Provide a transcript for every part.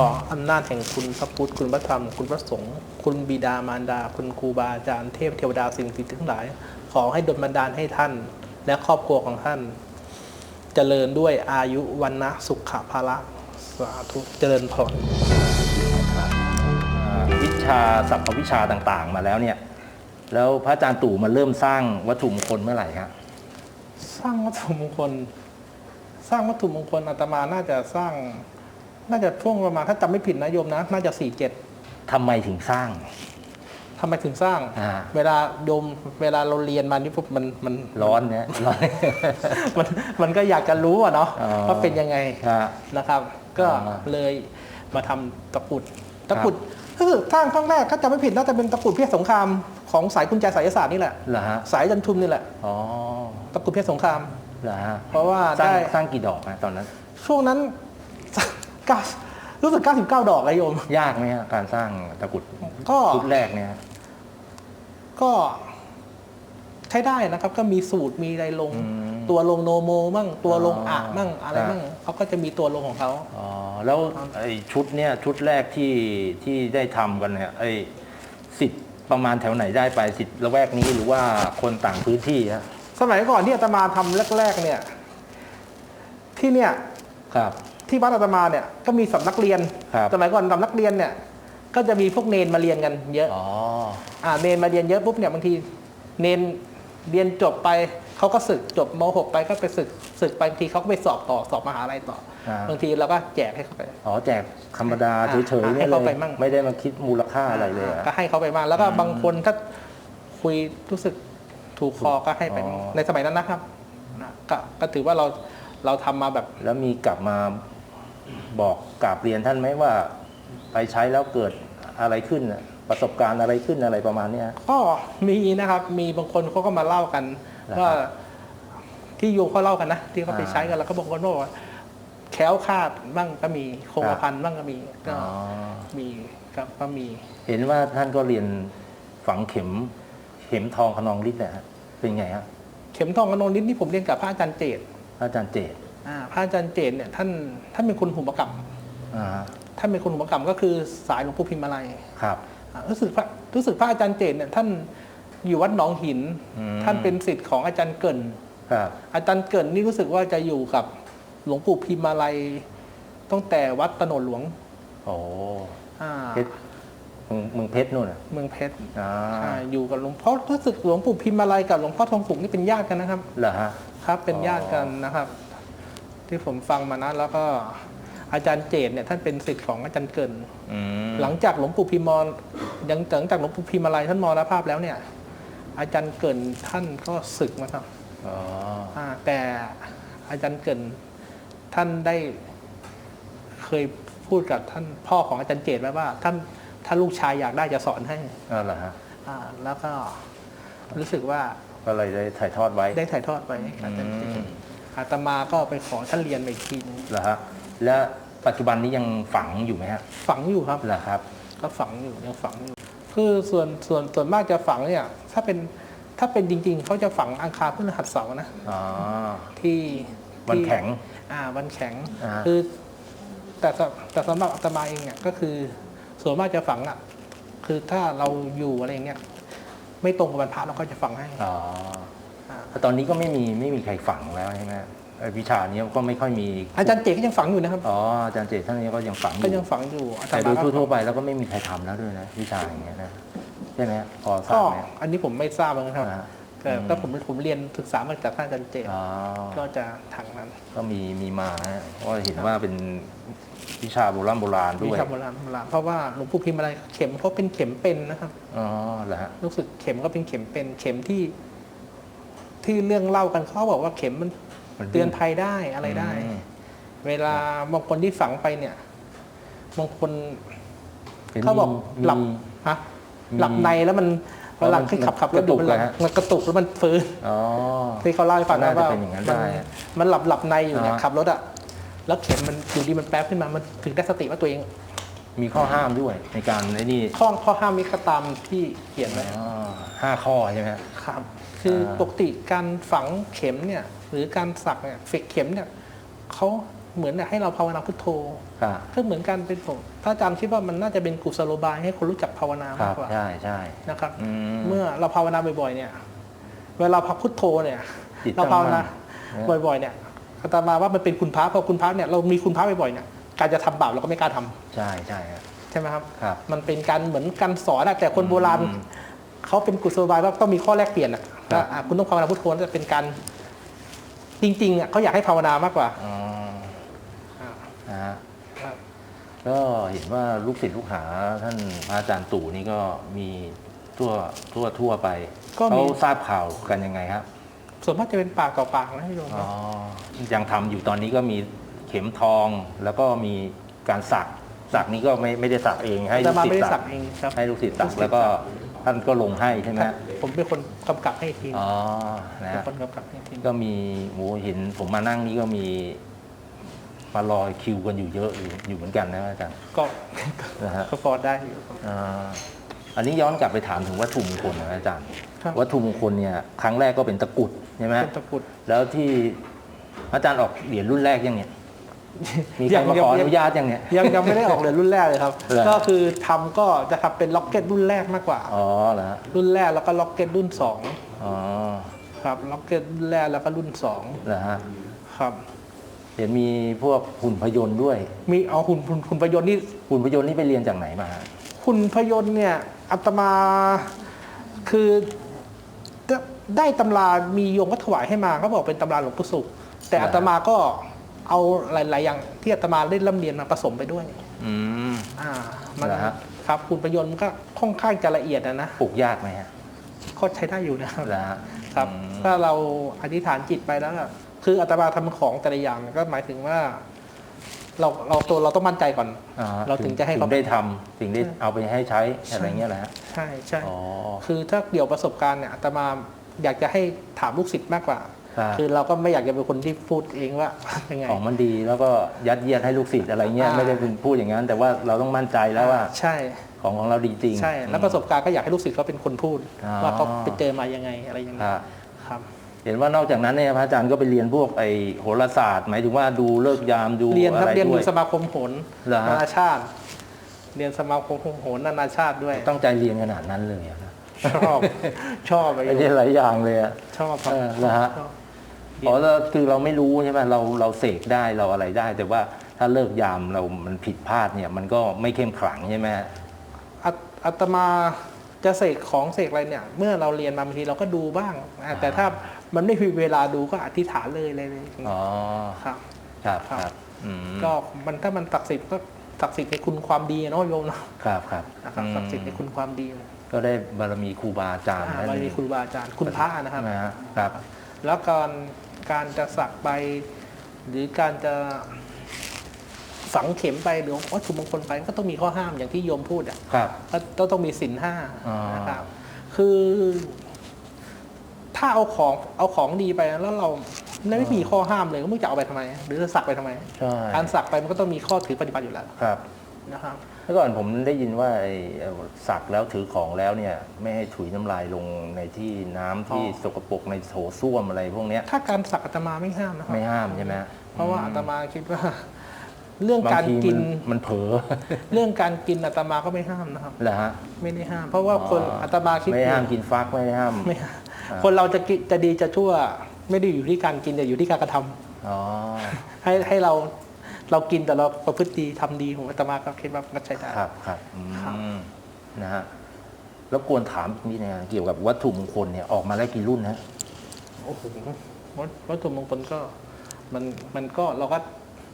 ขออำนาจแห่งคุณพระพุทธคุณพระธรรม คุณพระสงฆ์คุณบิดามารดา คุณครูบาอาจารย์เทพเทวดาสิ่งศักดิ์สิทธิ์ทั้งหลาย ขอให้ดลบันดาลให้ท่าน และครอบครัวของท่าน เจริญด้วยอายุวันนะสุขภาละสาธุเจริญพรอ่าวิชาสัพพวิชาต่างๆ มาแล้วเนี่ย แล้วพระอาจารย์ตู่มาเริ่มสร้างวัตถุมงคลเมื่อไหร่ครับสร้างวัตถุมงคล สร้างวัตถุมงคลอาตมาน่าจะสร้าง น่าจะช่วงประมาณถ้าจำไม่ผิดนะโยมนะ น่าจะสี่เจ็ดทำไมถึงสร้าง ทำไมถึงสร้าง อ่า เวลาโยมเวลาเราเรียนมานี่ปุ๊บมันมัน ร้อนเนี่ยร้อน มันมันก็อยากจะรู้อะเนาะอ๋อ ว่าเป็นยังไงครับนะครับ ก็อ่าเลยมาทำตะกรุดตะกรุดคือสร้างครั้งแรกถ้าจำไม่ผิดน่าจะเป็นตะกรุดเพชรสงครามของสายกุญแจสายศาสตร์นี่แหละ เหรอฮะ สายจันทุมนี่แหละอ๋อตะกรุดเพชรสงคราม เหรอฮะเพราะว่าสร้างได้สร้างกี่ดอกนะตอนนั้น ช่วงนั้น เก้ารู้สึก 99 ดอกเลยโยม ยากไหมฮะการสร้างตะกรุดก็ ชุดแรกเนี่ย ก็ใช้ได้นะครับ ก็มีสูตรมีอะไรลง อืมตัวลงโนโมมั่งตัวลงอ๋ออะมั่งอะไรครับมั่งเขาก็จะมีตัวลงของเขา อ๋อแล้วไอ้ชุดเนี่ยชุดแรกที่ที่ได้ทำกันเนี่ยไอ้สิทธิ์ประมาณแถวไหนได้ไปสิทธิ์ละแวกนี้หรือว่าคนต่างพื้นที่ฮะสมัยก่อนที่อาตมาทำแรก ๆ เนี่ย ที่เนี่ย ครับ ที่วัดอาตมาเนี่ยก็มีสำนักเรียนครับสมัยก่อนสำนักเรียนเนี่ย ก็จะมีพวกเนนมาเรียนกันเยอะอ๋ออ่าเนนมาเรียนเยอะปุ๊บเนี่ยบางทีเนนเรียนจบไปเขาก็ศึกจบม .6 ไปก็ไปศึกศึกไปบางทีเขาก็ไปสอบต่อสอบมหาลัยต่ออ่าบางทีเราก็แจกให้เขาไปอ๋อแจกธรรมดาอ่าเฉยๆให้เนี่ยเลเขาไปยมั่งไม่ได้มาคิดมูลค่าอะไรเลยอะก็ให้เขาไปมางแล้วก็อืมบางคนถ้าคุยรู้สึกถูกคอก็ให้ไปมั่งอ๋อในสมัยนั้นนะครับนะก็ก็ถือว่าเราเราทำมาแบบแล้วมีกลับมา บอกกราบเรียนท่านไหมว่า ไปใช้แล้วเกิดอะไรขึ้นน่ะประสบการณ์อะไรขึ้นอะไรประมาณเนี้ย ก็มีนะครับ มีบางคนเขาก็มาเล่ากันนะครับว่าที่โยมเขาเล่ากันนะที่เขาไปอ่าใช้กันแล้วก็บางคนบอกว่าแคล้วคลาดบ้างก็มีคงกครัระบพันบ้างก็มีก็อ๋อ มีครับก็มี เห็นว่าท่านก็เรียนฝังเข็ม เข็มทองขนองฤทธิ์นะฮะเป็นไงฮะเข็มทองกระนงนิดนี่ผมเรียนกับพระอาจารย์เจตพระอาจารย์เจต อ่าพระอาจารย์เจตเนี่ยท่านท่านเป็นคนหุมกรรมอ่าฮะท่านเป็นคนหุมกรรมก็คือสายหลวงปู่พิมพ์อะไรครับอ่ารู้สึกพระรู้สึกพระอาจารย์เจตเนี่ยท่านอยู่วัดหนองหิน อืมท่านเป็นศิษย์ของอาจารย์เกินครับอาจารย์เกินนี่รู้สึกว่าจะอยู่กับหลวงปู่พิมอะไรตั้งแต่วัดตโนดหลวงโอ้อ่าเพชรเมืองเมืองเพชรนู่นน่ะเมืองเพชรอ่าอ่าอยู่กับหลวงพ่อรู้สึกหลวงปู่พิมอะไรกับหลวงพ่อทองสุกนี่เป็นญาติกันนะครับ เหรอฮะ ครับเป็นอ๋อญาติกันนะครับ ที่ผมฟังมานะแล้วก็อาจารย์เจตเนี่ยท่านเป็นศิษย์ของอาจารย์เกินอืมหลังจากหลวงปู่พิมมรยังหลังจากหลวงปู่พิมอะไรท่านมรณภาพแล้วเนี่ย อาจารย์เกินท่านก็ศึกนะครับอ๋ออ่าแต่อาจารย์เกินท่านได้เคยพูดกับท่านพ่อของอาจารย์เจตไว้ว่าท่านถ้าลูกชายอยากได้จะสอนให้อ๋อเหรอฮะอ่าแล้วก็รู้สึกว่าก็เลยได้ถ่ายทอดไว้ได้ถ่ายทอดไว้อาจารย์เจอืตม อาตมาก็ไปขอท่านเรียนไปอีกทีนึงเหรอฮะและปัจจุบันนี้ยังฝังอยู่ไหมฮะฝังอยู่ครับ เหรอครับ ก็ฝังอยู่ยังฝังอยู่ คือส่วนส่วนส่วนมากจะฝังเนี่ย ถ้าเป็นถ้าเป็นจริง ๆเขาจะฝังอังคารพฤหัสเสาร์นะอ๋อ ที่วันที่แข็งอ่าวันแข็ง อ่า คือแต่สแต่สำหรับอาตมาเองเนี่ยก็คือ ส่วนมากจะฝังอะ คือถ้าเราอยู่อะไรอย่างเงี้ยไม่ตรงกับวันพระเราก็จะฝังให้ อ๋ออ่าแต่ตอนนี้ก็ไม่มีไม่มีใครฝังแล้วใช่ไหมไอ้วิชานี้ก็ไม่ค่อยมีอาจารย์เจก็ยังฝังอยู่นะครับอ๋ออาจารย์เจตท่านนี้ก็ยังฝังอก็ยู่ยังฝังอยู่อาตแต่มาโดยก็ทั่วๆไปแล้วก็ไม่มีใครทำแล้วด้วยนะวิชาอย่างเงี้ยนะใช่ไหมพอทราก็บไหมอันนี้ผมไม่ทราบเหมือนกันครับอ่าแต่ถ้าผมผมเรียนศึกษามาจากท่านอาจารย์เจอ๋อก็จะทางนั้น ก็มีมีมานะเพราะว่าเห็นว่าเป็นวิชาโบราณโบราณด้วิวยชาโบราณโบราณเพราะว่าหลวงปู่พิมพ์อะไรเข็มเขาเป็นเข็มเป็นนะครับอ๋อเหรอฮะรู้สึกเข็มก็เป็นเข็มเป็นเข็มที่ ที่เรื่องเล่ากันเขาบอกว่าเข็มมันมันเตือนภัยได้อะไรได้ อืม เวลาบางคนที่ฝังไปเนี่ยบางคน ห็นเขาบอกมี หลับมีฮะมีหลับในแล้วมันอ๋อเวลามันที่ขับขับกระตุกมันหลับเหรอฮะ มันกระตุกแล้วมันฟื้นอ๋อ ที่เขาเล่าให้ฟังน่าจะว่าเป็นอย่างนั้นมัได้มันหลับหลับในอยู่เนี่ยอ่าขับรถอะแล้วเข็มมันอยู่ดีมันแป๊บขึ้นมามันถึงได้สติว่าตัวเองมีข้อห้ามด้วยในการไอ้นี่ข้อข้อห้ามมีก็ตามที่เขียนไว้อ๋อ ห้าข้อใช่ไหมฮะครับ คืออ่าปกติการฝังเข็มเนี่ยหรือการสักเนี่ยเฟกเข็มเนี่ยเขาเหมือนให้เราภาวนาพุทโธครับ ก็เหมือนกันเป็นผมถ้าอาจารย์คิดว่ามันน่าจะเป็นกุศโลบายให้คนรู้จักภาวนาคมารักบกว่า ใช่ใช่นะครับ อืม เมื่อเราภาวนาบ่อยๆเนี่ย เวลาพักพุทโธเนี่ย จิตเราภาวนาตั้งมั่นบ่อยๆเนี่ยอาตมาว่ามันเป็นคุณพระเพราะคุณพระเนี่ยเรามีคุณพระบ่อยๆเนี่ยการจะทำบาปเราก็ไม่กล้าทำใช่ใช่ครับ ใช่ไหมครับ ครับ มันเป็นการเหมือนการสอนอะแต่คนโบราณอืม เขาเป็นกุศโลบายว่าต้องมีข้อแลกเปลี่ยนอะครับว่าอะคุณต้องภาวนาพุทโธจะเป็นการจริงๆอะเขาอยากให้ภาวนามากกว่าอ๋ออ่านะฮะครับ ก็เห็นว่าลูกศิษย์ลูกหาท่านพระอาจารย์ตู่นี่ก็มีทั่วทั่วทั่วไปก็มี เขาทราบข่าวกันยังไงครับส่วนมากจะเป็นปากต่อปากนะพี่โยมอ๋อยังทำอยู่ตอนนี้ก็มีเข็มทองแล้วก็มีการสักสักนี้ก็ไม่ไม่ได้สักเองให้แต่ลูกมาศิษไม่ได้ย์สัสักกเองครับ ให้ลูกศิษย์สัลูกกศิษย์แล้วก็สัก ท่านก็ลงให้ใช่ไหมฮะผมเป็นคนกำกับให้ทีอ๋อนะเป็นฮะคนกำกับให้ทีก็มีหมูเห็นผมมานั่งนี่ก็มีมารอคิวกันอยู่เยอะอยู่อยู่เหมือนกันนะอาจารย์ก็นะฮะ ก็พอได้อยู่ครับ อ่าอันนี้ย้อนกลับไปถามถึงวัตถุมงคลนะอาจารย์ ครับ วัตถุมงคลเนี่ยครั้งแรกก็เป็นตะกรุดใช่ไหมเป็นตะกรุดแล้วที่อาจารย์ออกเหรียญรุ่นแรกยังเนี่ย มีใครยังมายังขออยังนุญาตยังเนี่ย ยังยังไม่ได้ออกเลยรุ่นแรกเลยครับ เหรอ ก็คือทำก็จะทำเป็นล็อกเก็ตรุ่นแรกมากกว่า อ๋อเหรอฮะรุ่นแรกแล้วก็ล็อกเก็ตรุ่นสองอ๋อครับล็อกเก็ตรุ่นแรกแล้วก็รุ่นสองเหรอฮะครับ เห็นมีพวกหุ่นพยนต์ด้วย มีเอาหุ่นหุ่นหุ่นพยนต์นี่ หุ่นพยนต์นี่ไปเรียนจากไหนมาฮะหุ่นพยนต์เนี่ยอาตมาคือได้ได้ตำรามีโยมก็ถวายให้มาเขาบอกเป็นตำราหลวงปู่สุขแต่อาตมาก็ เอาหลาย ๆ อย่างที่อาตมาได้ร่ำเรียนมาผสมไปด้วย อืม อ่ามันเหรอฮะ ครับหุ่นพยนต์มันก็ค่อนข้างจะละเอียดนะนะปลูกยากไหมฮะก็ใช้ได้อยู่นะครับเหรอฮะครับอืมถ้าเราอธิษฐานจิตไปแล้วอะคืออาตมาทำของแต่ละอย่างก็หมายถึงว่า เราเราตัวเราต้องมั่นใจก่อน อ่าเราถึงจะให้เขา ถึงได้ทำถึงได้เอาไปให้ใช้อะไรเงี้ยแหละฮะใช่ใช่อ๋อคือถ้าเกี่ยวประสบการณ์เนี่ยอาตมาอยากจะให้ถามลูกศิษย์มากกว่า ครับคือเราก็ไม่อยากจะเป็นคนที่พูดเองว่ายังไง ของมันดีแล้วก็ยัดเยียดให้ลูกศิษย์อะไรเงี้ยอ่า ไม่ได้เป็นพูดอย่างนั้น แต่ว่าเราต้องมั่นใจแล้วว่าใช่ ของของเราดีจริง ใช่ แล้วประสบการณ์ก็อยากให้ลูกศิษย์เขาเป็นคนพูด อ๋อ ว่าเขาไปเจอมายังไงอะไรยังไงครับครับ เห็นว่านอกจากนั้นเนี่ยพระอาจารย์ก็ไปเรียนพวกไอโหราศาสตร์หมายถึงว่าดูเลิกษ์ยามดูเรียนคอะรับไรเรียนด้ดูวย สมาคมโหนเหรอฮะ นานาชาติ เรียนสมาคมโหนนานาชาติด้วย ตั้งใจเรียนขนาดนั้นเลยอะนะชอบ ชอบไปไอเรียนหลายอย่างเลยอะชอบครับ เออเหรอฮะชอบ อ๋อแล้วคือเราไม่รู้ใช่ไหมเราเราเสกได้เราอะไรได้ แต่ว่าถ้าเลิกยามเรามันผิดพลาดเนี่ยมันก็ไม่เข้มขลังใช่ไหมอาอาตมาจะเสกของเสกอะไรเนี่ย เมื่อเราเรียนมาบางทีเราก็ดูบ้างอะแต่ถ้ามันไม่มีเวลาดูก็อธิษฐานเลยเลยเลยอ๋อครับครับครับครับอืมก็มันถ้ามันศักดิ์สิทธิ์ก็ศักดิ์สิทธิ์ในคุณความดีอะเนาะโยมเนาะครับครับนะครับอืมศักดิ์สิทธิ์ในคุณความดี ก็ได้บารมีครูบาอาจารย์อ่านั่นมันเอมีงครูบาอาจารย์คุณพระนะครับนะฮะครับ แล้วการ การจะสักไป หรือการจะฝังเข็มไปหรือวัตถุมงคลไปก็ต้องมีข้อห้ามอย่างที่โยมพูดอะครับก็ต้องต้องมีสินห้าอ๋อนะครับ คือ ถ้าเอาของเอาของดีไปแล้วเราไม่มีข้อห้ามเลยก็ไม่รู้จะเอาไปทำไม หรือจะสักไปทำไมใช่การสักไปมันก็ต้องมีข้อถือปฏิบัติอยู่แล้วครับนะครับเมื่อก่อนผมได้ยินว่าไอ้เอ่อสักแล้วถือของแล้วเนี่ยไม่ให้ถุยน้ำลายลงในที่น้ำที่อ๋อสกปรกในโถส้วมอะไรพวกเนี้ยถ้าการสักอาตมาไม่ห้ามนะครับ ไม่ห้ามใช่ไหมเพราะว่าอาตมาคิดว่า เรื่องบางการทีกิน มันมันเผลอ เรื่องการกินอาตมาก็ไม่ห้ามนะครับ เหรอฮะไม่ได้ห้าม เพราะว่าคนอ๋ออาตมาคิดไม่ห้ามกินฟักไม่ห้ามไม่ห้ามอ่าคนเราจะกินจะดีจะชั่ว ไม่ได้อยู่ที่การกินแต่อยู่ที่การกระทำ อ๋อ ให้ให้เรา เรากินแต่เราประพฤติดีทำดีผมอาตมาก็คิดว่าก็ใช้ได้ ครับครับอืครับมนะฮะแล้วกวนถามนี่นะเกี่ยวกับวัตถุมงคลเนี่ยออกมาแล้วกี่รุ่นฮะโอ้โหวัตวัตถุมงคลก็มันมันก็เราก็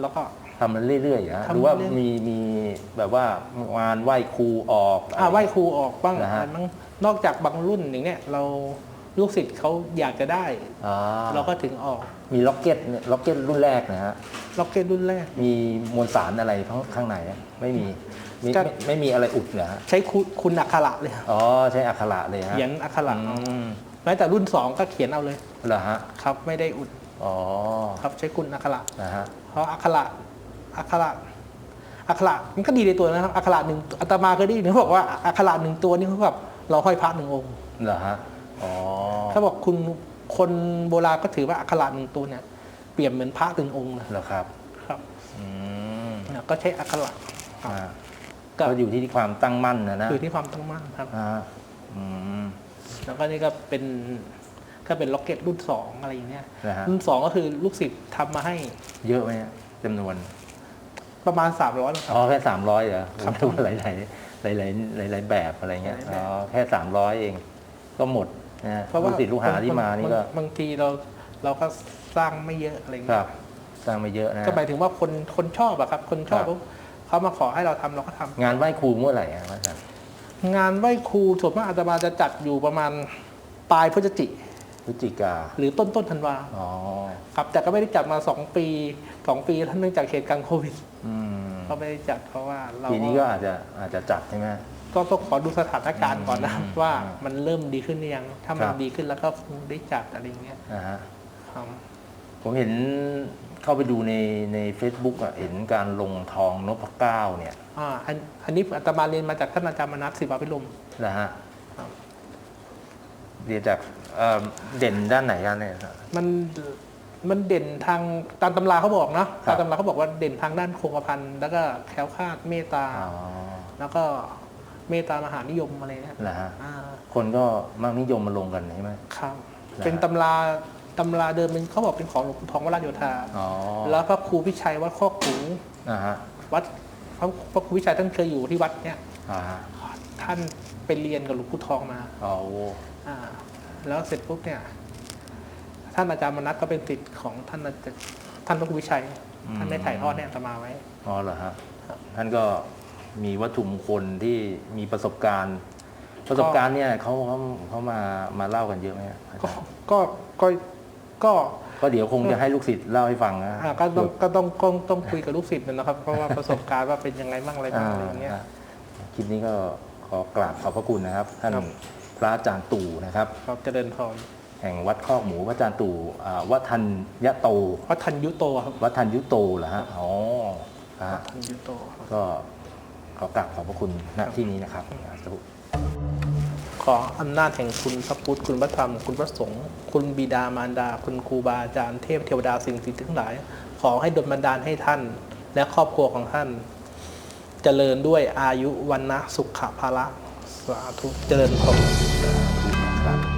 เราก็ ทำมันเรื่อยๆนะทำหรือว่าเรื่อยๆมีมีแบบว่างานไหว้ครูออก อ่าไหว้ครูออกบ้างนะฮะ อะไรบ้างนอกจากบางรุ่นอย่างเนี้ยเรา ลูกศิษย์เขาอยากจะได้อ๋อเราก็ถึงออกมีล็อกเก็ตเนี่ยล็อกเก็ตรุ่นแรกนะฮะ ล็อกเก็ตรุ่นแรก มีมวลสารอะไรข้างข้างในอะไม่มีมีก็ ไม่ไม่มีอะไรอุดเหรอฮะ ใช้คุณคุณอักขระเลยอ๋อ ใช้อักขระเลยฮะเขียนอักขระอืเอามแม้แต่รุ่นสองก็เขียนเอาเลยเหรอฮะ ครับ ไม่ได้อุดอ๋อ ครับใช้คุณอักขระนะฮะ เพราะอักขระอักขระอักขระมันก็ดีในตัวนะครับอักขระหนึ่งอาตมาเคยได้ยินเขาบอกว่าอักขระหนึ่งตัวนี่เขาแบบเราห้อยพระหนึ่งองค์ เหรอฮะอ๋อ เขาบอกคุณคนโบราณก็ถือว่าอักขระหนึ่งตัวเนี่ยเปรียบเหมือนพระหนึ่งองค์นะเหรอครับครับอก็ใช้อักขระครับอ่าก็ก็อยู่ที่ความตั้งมั่นนะนะอยู่ที่ความตั้งมั่นครับอ่าอืมแล้วก็นี่ก็เป็นก็เป็นล็อกเก็ตรุ่นสองอะไรอย่างเงี้ยนะฮะรุ่นสองก็คือลูกศิษย์ทำมาให้ เยอะไหมเนี่ยจำนวน ประมาณสามร้อยอ๋อแค่สามร้อยเหรอครับผมหลายหลายหลายหลายหลายหลายๆแบบอะไรเงี้ยหลายๆแบบอ๋อแค่สามร้อยเอง ก็หมด นะลูกศิษย์ลูกหาที่มานี่ก็บางบางทีเราเราก็สร้างไม่เยอะอะไรคเงี้รัยบ สร้างมาเยอะนะ ก็หมายถึงว่าคนคนชอบอะครับ คนชอบครับปุ๊บเขามาขอให้เราทำเราก็ทำงานไหว้ครูเมื่อไหร่อะพระอาจารย์งานไหว้ครูส่วนมากอาตมาจะจัดอยู่ประมาณปลายพฤศจิพฤศจิกาหรือต้นต้นธันวาอ๋อครับแต่ก็ไม่ได้จัดมาสองปีสองปีเนื่องจากเหตุการณ์โควิดอืมก็ไม่ได้จัดเพราะว่าเรา ปีนี้ก็อาจจะอาจจะจัดใช่ไหม ก็ต้องขอดูสถานการณ์ก่อนนะอืมว่าอืมมันเริ่มดีขึ้นหรือยัง ถ้ามันครับดีขึ้นแล้วก็คงได้จัดอะไรเงี้ยนะฮะครับผมเห็นเข้าไปดูในใน Facebook อะเห็นการลงทองนพเก้าเนี่ยอ่าอันอันนี้อาตมาเรียนมาจากท่านอาจารย์มนัสศิวาพิรมนะฮะครับเรียนจากเอ่อเด่นด้านไหนกันเนี่ยมันมันเด่นทางตามตำราเขาบอกเนาะครัตาบมตำราเขาบอกว่าเด่นทางด้านโครงกระพันแล้วก็แคล้วคลาดเมตตาอ๋อแล้วก็ เมตตามหานิยมอะไรเนี่ยนะฮะอ่าคนก็มักนิยมมาลงกันใช่ไหม ครับนะเป็นตำราตำราเดิมเป็นเขาบอกเป็นของหลวงปู่ทองวราชโยธา อ๋อแล้วพระครูพิชัยวัดข้อขูนะฮะวัดพระพระครูพิชัยท่านเคยอยู่ที่วัดเนี่ยอ่าฮะท่านไปเรียนกับหลวงปู่ทองมา อ๋ออ่า แล้วเสร็จปุ๊บเนี่ย ท่านอาจารย์มนัสก็เป็นศิษย์ของท่านอาจารย์ท่านพระครูพิชัย ท่านได้ถ่ายทอดเนี่ยอาตมาไว้ อ๋อเหรอฮะครับท่านก็ มีวัตถุมงคลที่มีประสบการณ์ ประสบการณ์เนี่ยเขาเขาเขามามาเล่ากันเยอะไหมครับอาก็จารย์ก็ก็ก็ก็เดี๋ยวคงจะให้ลูกศิษย์เล่าให้ฟังนะอ่าก็ต้องก็ต้องต้องต้องคุยกับลูกศิษย์นะครับ เพราะว่าประสบการณ์ว่าเป็นยังไงบ้างอะไรบ้างอะไรอย่างเงี้ยอ่าคลิปนี้ก็ขอกราบขอบพระคุณนะครับ ท่านครับพระอาจารย์ตู่นะครับครับเจริญพรแห่งวัดคอกหมูพระอาจารย์ตู่อ่าวัดทันยะโตวัดทันยุโตครับวัดทันยุโตเหรอฮะอ๋อฮะทันยุโตครับก็ ขอกราบขอบพระคุณณที่นี้นะครับสาธุขออำนาจแห่งคุณพระพุทธคุณพระธรรม คุณพระสงฆ์คุณบิดามารดา คุณครูบาอาจารย์เทพเทวดาสิ่งศักดิ์สิทธิ์ทั้งหลาย ขอให้ดลบันดาลให้ท่าน และครอบครัวของท่าน เจริญด้วยอายุวันนะสุขภาละสาธุเจริญพรครับ